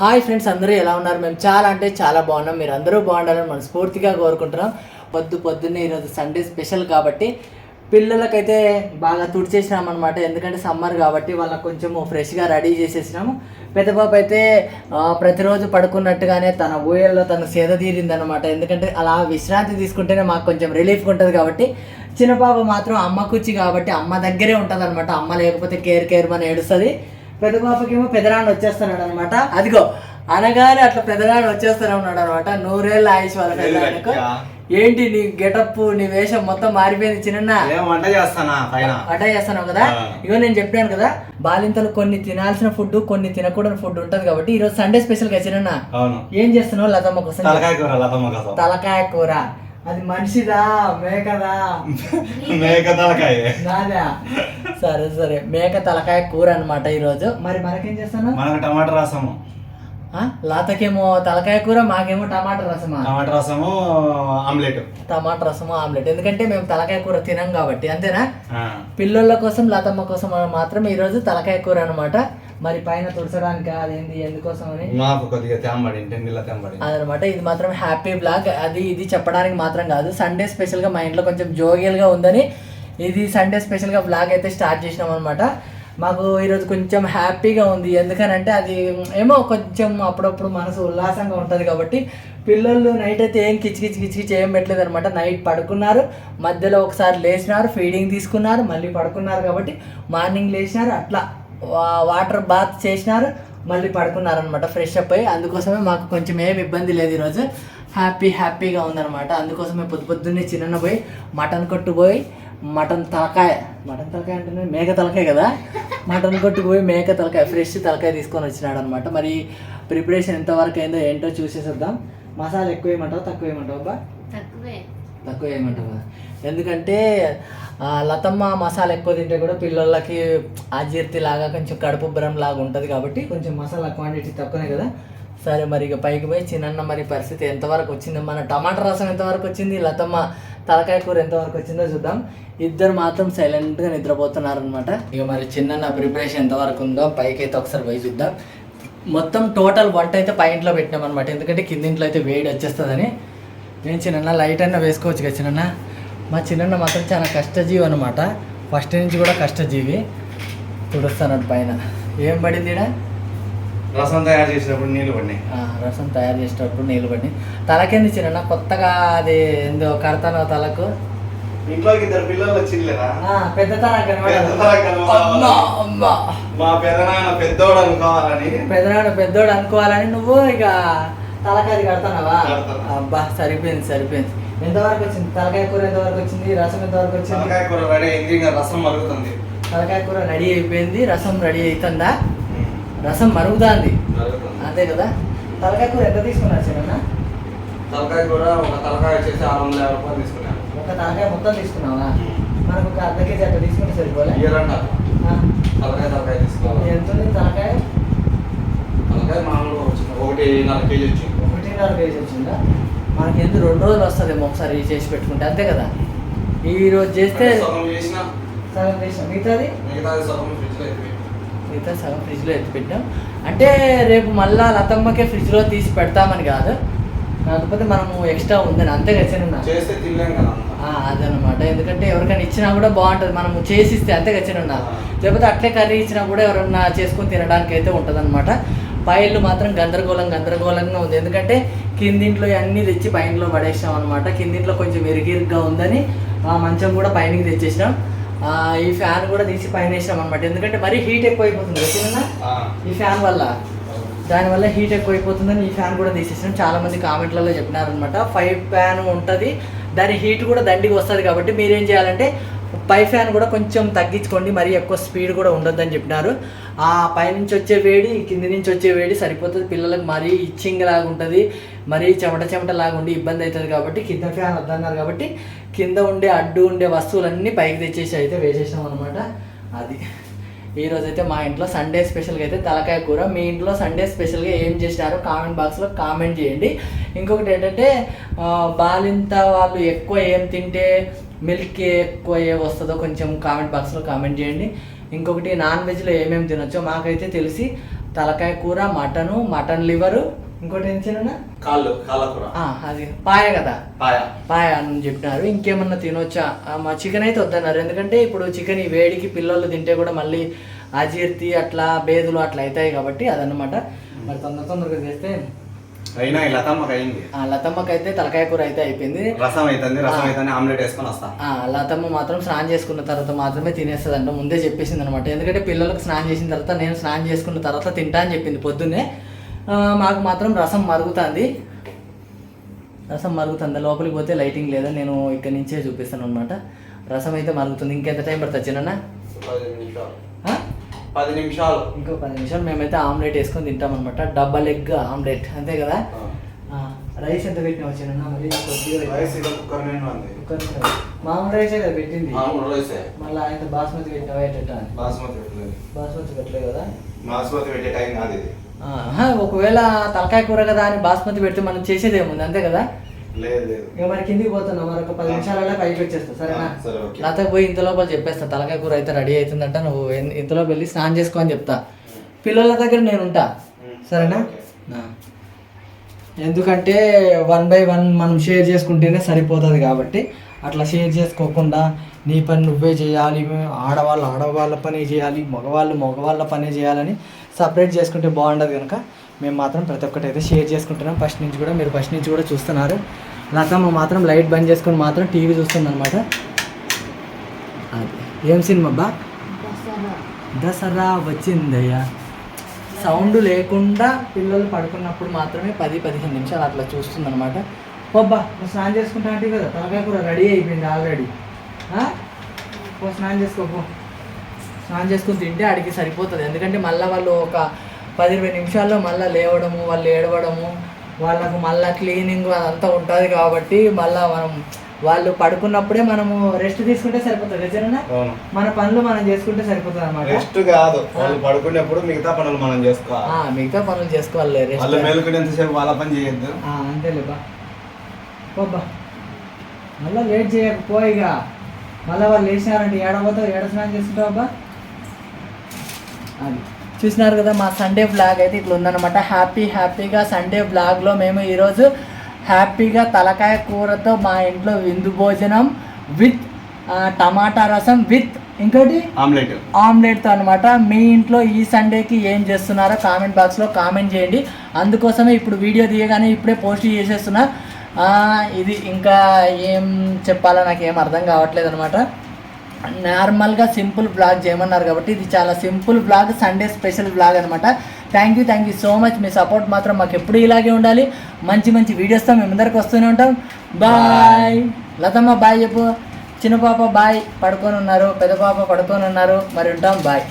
Hi friends అందరూ ఎలా ఉన్నారు? మేము చాలా అంటే చాలా బాగున్నాం. మీరు అందరూ బాగుండాలని మనస్ఫూర్తిగా కోరుకుంటున్నాం. పొద్దు పొద్దున్నే ఈరోజు సండే స్పెషల్ కాబట్టి పిల్లలకైతే బాగా తుడిచేసినాం అనమాట ఎందుకంటే సమ్మర్ కాబట్టి వాళ్ళకి కొంచెము ఫ్రెష్గా రెడీ చేసేసినాము. పెద్ద పాప అయితే ప్రతిరోజు పడుకున్నట్టుగానే తన ఊయల్లో తను సేద తీరిందనమాట ఎందుకంటే అలా విశ్రాంతి తీసుకుంటేనే మాకు కొంచెం రిలీఫ్గా ఉంటుంది కాబట్టి చిన్న పాప మాత్రం అమ్మ కూర్చి కాబట్టి అమ్మ దగ్గరే ఉంటుంది అనమాట అమ్మ లేకపోతే కేర్ కేర్ మన ఏడుస్తుంది. పెద్ద పాపకేమో పెదనాన్న వచ్చేస్తున్నాడు అనమాట అదిగో అనగానే అట్లా పెదనాన్న వచ్చేస్తానే ఉన్నాడు అనమాట నూరేళ్ళ ఆయుష్ వాళ్ళ పెదనాన్నకు. ఏంటి నీ గెటప్ నీ వేషం మొత్తం మారిపోయింది చిన్న ఏం వంట చేస్తానా కదా. ఇగో నేను చెప్పాను కదా బాలింతలు కొన్ని తినాల్సిన ఫుడ్ కొన్ని తినకూడని ఫుడ్ ఉంటది కాబట్టి ఈరోజు సండే స్పెషల్గా చిన్న అవును. ఏం చేస్తున్నావు లతమ్మ కోసం? తలకాయ కూర లతమ్మ కోసం. తలకాయ కూర. అది మనిషిదా? మేకదా? మేక తలకాయ నాదా? సరే సరే. మేక తలకాయ కూర అనమాట ఈరోజు. మరి మనకేం చేస్తాను? మనకు టమాటా రసము? లాతకేమో తలకాయ కూర మాకేమో టమాటా రసమా? టమాటా రసము ఆమ్లెట్. టమాటా రసము ఆమ్లెట్. ఎందుకంటే మేము తలకాయ కూర తినం కాబట్టి అంతేనా? ఆ. పిల్లోళ్ళ కోసం లతమ్మ కోసం మాత్రం ఈరోజు తలకాయ కూర అనమాట మరి పైన తుడచడానికి అదేంది ఎందుకోసం అని? మాకు కొద్దిగా తేంబడి నీళ్ళ తేంబడి అదనమాట. ఇది మాత్రం హ్యాపీ బ్లాగ్ అది ఇది చెప్పడానికి మాత్రం కాదు. సండే స్పెషల్గా మా ఇంట్లో కొంచెం జోగియల్గా ఉందని ఇది సండే స్పెషల్గా బ్లాగ్ అయితే స్టార్ట్ చేసినాం అనమాట మాకు ఈరోజు కొంచెం హ్యాపీగా ఉంది. ఎందుకనంటే అది ఏమో కొంచెం అప్పుడప్పుడు మనసు ఉల్లాసంగా ఉంటుంది కాబట్టి పిల్లలు నైట్ అయితే ఏం కిచి కిచి కిచి కిచి ఏం పెట్టలేదు అనమాట నైట్ పడుకున్నారు. మధ్యలో ఒకసారి లేచినారు ఫీడింగ్ తీసుకున్నారు మళ్ళీ పడుకున్నారు కాబట్టి మార్నింగ్ లేచినారు. అట్లా వాటర్ బాత్ చేసినారు మళ్ళీ పడుకున్నారనమాట ఫ్రెష్ అప్ అయ్యి. అందుకోసమే మాకు కొంచెం ఏమి ఇబ్బంది లేదు ఈరోజు. హ్యాపీ హ్యాపీగా ఉందనమాట అందుకోసమే పొద్దు పొద్దున్నే చిన్న పోయి మటన్ కొట్టుపోయి మటన్ తలకాయ మటన్ తలకాయ అంటే మేక తలకాయ కదా? మటన్ కొట్టుకుపోయి మేక తలకాయ ఫ్రెష్ తలకాయ తీసుకొని వచ్చినాడు అనమాట మరి ప్రిపరేషన్ ఎంతవరకు అయిందో ఏంటో చూసేసేద్దాం. మసాలా ఎక్కువ ఏమంటావు తక్కువ వేయమంటావా అబ్బా? తక్కువే. తక్కువ వేయమంటావా ఎందుకంటే లతమ్మ మసాలా ఎక్కువ తింటే కూడా పిల్లలకి అజీర్తి లాగా కొంచెం కడుపు ఉబ్బరం లాగా ఉంటుంది కాబట్టి కొంచెం మసాలా క్వాంటిటీ తక్కువనే కదా. సరే మరి ఇక పైకి పోయి చిన్న మరి పరిస్థితి ఎంతవరకు వచ్చింది మన టమాటా రసం ఎంతవరకు వచ్చింది లతమ్మ తలకాయ కూర ఎంతవరకు వచ్చిందో చూద్దాం. ఇద్దరు మాత్రం సైలెంట్గా నిద్రపోతున్నారు అనమాట ఇక మరి చిన్న ప్రిపరేషన్ ఎంతవరకు ఉందో పైకి అయితే ఒకసారి పోయి చూద్దాం. మొత్తం టోటల్ వంట అయితే పై ఇంట్లో పెట్టినాం అనమాట ఎందుకంటే కింద ఇంట్లో అయితే వేడి వచ్చేస్తుందని. నేను చిన్న లైట్ అయినా వేసుకోవచ్చు కదా చిన్న మా చిన్న మాత్రం చాలా కష్టజీవి అనమాట ఫస్ట్ నుంచి కూడా కష్టజీవి. తుడుస్తాను పైన. ఏం పడింది? రసం తయారు చేసినప్పుడు నీళ్ళు పడినాయి. రసం తయారు చేసేటప్పుడు నీళ్ళు పడి తలకేంది చిన్న కొత్తగా అది ఏందో కడతాను తలకు? ఇంట్లోకి ఇద్దరు పిల్లలు వచ్చిందిలేరా పెద్ద మా పెదనాన్న పెద్దోడు అనుకోవాలని. పెద్దనాడు పెద్దోడు అనుకోవాలని నువ్వు ఇక తలకాయ కడతానవా కడతాను. అబ్బా సరిపోయింది సరిపోయింది. ఎంతవరకు వచ్చింది? తలకాయ కూర ఎంతవరకు వచ్చింది? రసం ఎంతవరకు వచ్చింది? తలకాయ కూర రెడీ అయింది ఇంకా రసం మరుగుతుంది. తలకాయ కూర రెడీ అయిపోయింది రసం రెడీ అవుతుందా? రసం మరుగుతుంది. అంతే కదా? తలకాయ కూర ఎంత తీసుకున్నారు చిన్న తలకాయ కూర ఒక తలకాయ వచ్చేసి ఆరు వందల యాభై రూపాయలు తీసుకున్నాను ఒక తలకాయ మొత్తం తీసుకున్నావా? మనకు ఒక అర్ధ కేజీ అట్లా తీసుకుంటే సరిపోలే. తలకాయ తలకాయ తీసుకోవాలి. ఎంత ఉంది తలకాయ? తలకాయ మామూలుగా కేజీ వచ్చింది. ఒకటిన్నర కేజీ వచ్చిందా? మనకి ఎందుకు రెండు రోజులు వస్తుందేమో ఒకసారి చేసి పెట్టుకుంటే అంతే కదా? ఈ రోజు చేస్తే సగం చేసిన సగం చేసిన. మిగతాది? మిగతాది సగం ఫ్రిడ్జ్లో ఎత్తి మిగతా సగం ఫ్రిడ్జ్లో ఎత్తి పెట్టాం అంటే రేపు మళ్ళా లతమ్మకే ఫ్రిడ్జ్లో తీసి పెడతామని కాదు. కాకపోతే మనము ఎక్స్ట్రా ఉందని అంతే కదా చిన్న చేస్తే తినలేం కదా అంత. అదనమాట ఎందుకంటే ఎవరికైనా ఇచ్చినా కూడా బాగుంటుంది. మనము చేసిస్తే అంతే చిన్న లేకపోతే అట్లే కర్రీ ఇచ్చినా కూడా ఎవరన్నా చేసుకొని తినడానికి అయితే ఉంటుంది అనమాట పైళ్ళు మాత్రం గందరగోళం గందరగోళంగా ఉంది. ఎందుకంటే కిందింట్లో అన్నీ తెచ్చి పైనలో పడేసాం అనమాట కిందింట్లో కొంచెం ఇరిగిరిగ్గా ఉందని ఆ మంచం కూడా పైనకి తెచ్చేసినాం. ఈ ఫ్యాన్ కూడా తీసి పైన వేసినాం అనమాట ఎందుకంటే మరీ హీట్ ఎక్కువ అయిపోతుంది ఆ. ఈ ఫ్యాన్ వల్ల. దానివల్ల హీట్ ఎక్కువైపోతుందని ఈ ఫ్యాన్ కూడా తీసేసాం చాలా మంది కామెంట్లలో చెప్పినారనమాట ఫైవ్ ఫ్యాన్ ఉంటుంది. దాని హీట్ కూడా దండికి వస్తుంది కాబట్టి మీరేం చేయాలంటే పై ఫ్యాన్ కూడా కొంచెం తగ్గించుకోండి మరీ ఎక్కువ స్పీడ్ కూడా ఉండొద్దని చెప్పినారు. ఆ పైనుంచి వచ్చే వేడి కింది నుంచి వచ్చే వేడి సరిపోతుంది. పిల్లలకు మరీ ఇచ్చింగ్ లాగా ఉంటుంది మరీ చెమట చెమట లాగా ఉండి ఇబ్బంది అవుతుంది కాబట్టి కింద ఫ్యాన్ వద్దన్నారు కాబట్టి కింద ఉండే అడ్డు ఉండే వస్తువులన్నీ పైకి తెచ్చేసి అయితే వేసేసాం అనమాట అది. ఈ అయితే మా ఇంట్లో సండే స్పెషల్గా అయితే తలకాయ కూర. మీ ఇంట్లో సండే స్పెషల్గా ఏం చేసినారో కామెంట్ బాక్స్లో కామెంట్ చేయండి. ఇంకొకటి ఏంటంటే బాలింత వాళ్ళు ఎక్కువ ఏం తింటే మిల్క్ ఎక్కువ ఏ వస్తుందో కొంచెం కామెంట్ బాక్స్లో కామెంట్ చేయండి. ఇంకొకటి నాన్ వెజ్లో ఏమేమి తినొచ్చో మాకైతే తెలిసి తలకాయ కూర మటను మటన్ లివరు ఇంకోటి ఏం చిన్న కాళ్ళు కాళ్ళ కూర. అది పాయ కదా? పాయ. పాయ అని చెప్పినారు. ఇంకేమన్నా తినొచ్చా? ఆ, మా చికెన్ అయితే వద్దన్నారు. ఎందుకంటే ఇప్పుడు చికెన్ ఈ వేడికి పిల్లలు తింటే కూడా మళ్ళీ అజీర్తి అట్లా బేదులు అట్లా అవుతాయి కాబట్టి అదనమాట మరి తొందర తొందరగా చేస్తే అయినా అయింది. లతమ్మకి అయితే తలకాయ కూర అయితే అయిపోయింది. రసం అవుతుంది రసం అవుతుంది ఆమ్లెట్ వేసుకొని వస్తా. ఆ లతమ్మ మాత్రం స్నానం చేసుకున్న తర్వాత మాత్రమే తినేస్తుందంట. ముందే చెప్పేసింది అనమాట ఎందుకంటే పిల్లలకు స్నానం చేసిన తర్వాత నేను స్నానం చేసుకున్న తర్వాత తింటా అని చెప్పింది పొద్దున్నే. మాకు మాత్రం రసం మరుగుతుంది. రసం మరుగుతుంది. లోపలికి పోతే లైటింగ్ లేదా. నేను ఇక్కడ నుంచే చూపిస్తాను అనమాట రసం అయితే మరుగుతుంది. ఇంకెంత టైం పడుతుంది చిన్న పది నిమిషాలు. ఇంకో పది నిమిషాలు. మేమైతే ఆమ్లెట్ వేసుకొని తింటాం అనమాట డబల్ ఎగ్ ఆమ్లెట్. అంతే కదా? రైస్ ఎంత పెట్టినావు చిన్న మరి కొద్దిగా పెట్టు. రైస్ ఇది కుక్కర్ నేను ఉంది. కుక్కర్ మీద. మామూలు రైసే కదా పెట్టింది? మళ్ళీ ఆయన బాస్మతి పెట్టినావా ఎట్ట బాస్మతి పెట్టలేదు. బాస్మతి పెట్టలే కదా? బాస్మతి పెట్టే టైం కాదు ఇది. ఒకవేళ తలకాయ కూర కదా అని బాస్మతి పెడితే మనం చేసేది ఏముంది అంతే కదా? ఇక మరి కిందికి పోతున్నా మరి ఒక పది నిమిషాలలో పైకి వచ్చేస్తా సరేనా. లతకు పోయి ఇంత లోపల చెప్పేస్తా తలకాయ కూర అయితే రెడీ అవుతుందంట నువ్వు ఇన్- ఇంతలో వెళ్ళి స్నానం చేసుకో అని చెప్తా. పిల్లల దగ్గర నేను ఉంటా సరేనా. ఎందుకంటే వన్ బై వన్ మనం షేర్ చేసుకుంటేనే సరిపోతుంది కాబట్టి అట్లా షేర్ చేసుకోకుండా నీ పని నువ్వే చేయాలి ఆడవాళ్ళు ఆడవాళ్ళ పని చేయాలి మగవాళ్ళు మగవాళ్ళ పని చేయాలని సపరేట్ చేసుకుంటే బాగుండదు కనుక మేము మాత్రం ప్రతి ఒక్కటి అయితే షేర్ చేసుకుంటున్నాం. ఫస్ట్ నుంచి కూడా మీరు ఫస్ట్ నుంచి కూడా చూస్తున్నారు. లతమ్మ మాత్రం లైట్ బంద్ చేసుకొని మాత్రం టీవీ చూస్తుంది అనమాట ఏం సినిమా బా? దసరా. వచ్చిందయ్యా. సౌండ్ లేకుండా పిల్లలు పడుకున్నప్పుడు మాత్రమే పది పదిహేను నిమిషాలు అట్లా చూస్తుంది అనమాట పోబ్బా నువ్వు స్నానం చేసుకుంటా అంటే కదా తలకాయ కూర రెడీ అయిపోయింది ఆల్రెడీ. పో స్నానం చేసుకోపో స్నానం చేసుకుని తింటే ఆడికి సరిపోతుంది. ఎందుకంటే మళ్ళీ వాళ్ళు ఒక పది ఇరవై నిమిషాల్లో మళ్ళీ లేవడము వాళ్ళు ఏడవడము వాళ్ళకు మళ్ళీ క్లీనింగ్ అదంతా ఉంటుంది కాబట్టి మళ్ళీ మనం వాళ్ళు పడుకున్నప్పుడే మనము రెస్ట్ తీసుకుంటే సరిపోతుంది అవును. మన పనులు మనం చేసుకుంటే సరిపోతుంది అనమాట రెస్ట్ కాదు. వాళ్ళు పడుకునేప్పుడు మిగతా పనులు మనం చేసుకోవాలి. మిగతా పనులు చేసుకోవాలి రెస్ట్ వాళ్ళు వాళ్ళ పని చేయొద్దు. అంతేలే బా పోబ్బా మళ్ళీ లేట్ చేయకు పో ఇక. మళ్ళీ వాళ్ళు లేచినారంటే ఏడబోతావు ఏడ స్నానం చేసుకుంటావు అబ్బా? అది. చూసినారు కదా మా సండే బ్లాగ్ అయితే ఇట్లా ఉందన్నమాట. హ్యాపీ హ్యాపీగా సండే బ్లాగ్లో మేము ఈరోజు హ్యాపీగా తలకాయ కూరతో మా ఇంట్లో విందు భోజనం విత్ టమాటా రసం విత్ ఇంకోటి? ఆమ్లెట్. ఆమ్లెట్తో అనమాట మీ ఇంట్లో ఈ సండేకి ఏం చేస్తున్నారో కామెంట్ బాక్స్లో కామెంట్ చేయండి. అందుకోసమే ఇప్పుడు వీడియో తీయగానే ఇప్పుడే పోస్ట్ చేసేస్తున్నా. ఇది ఇంకా ఏం చెప్పాలో నాకు ఏం అర్థం కావట్లేదు అనమాట నార్మల్గా సింపుల్ బ్లాగ్ చేయమన్నారు కాబట్టి ఇది చాలా simple blog Sunday special blog అనమాట thank you thank you so much me support మాత్రం మాకు ఎప్పుడు ఇలాగే ఉండాలి. మంచి మంచి వీడియోస్తో మేము అందరికి వస్తూనే ఉంటాం. బాయ్ లతమ్మ బాయ్ చెప్పు. చిన్న పాప బాయ్ పడుకొని ఉన్నారు. పెద్ద పాప పడుకొని ఉన్నారు. మరి ఉంటాం. బాయ్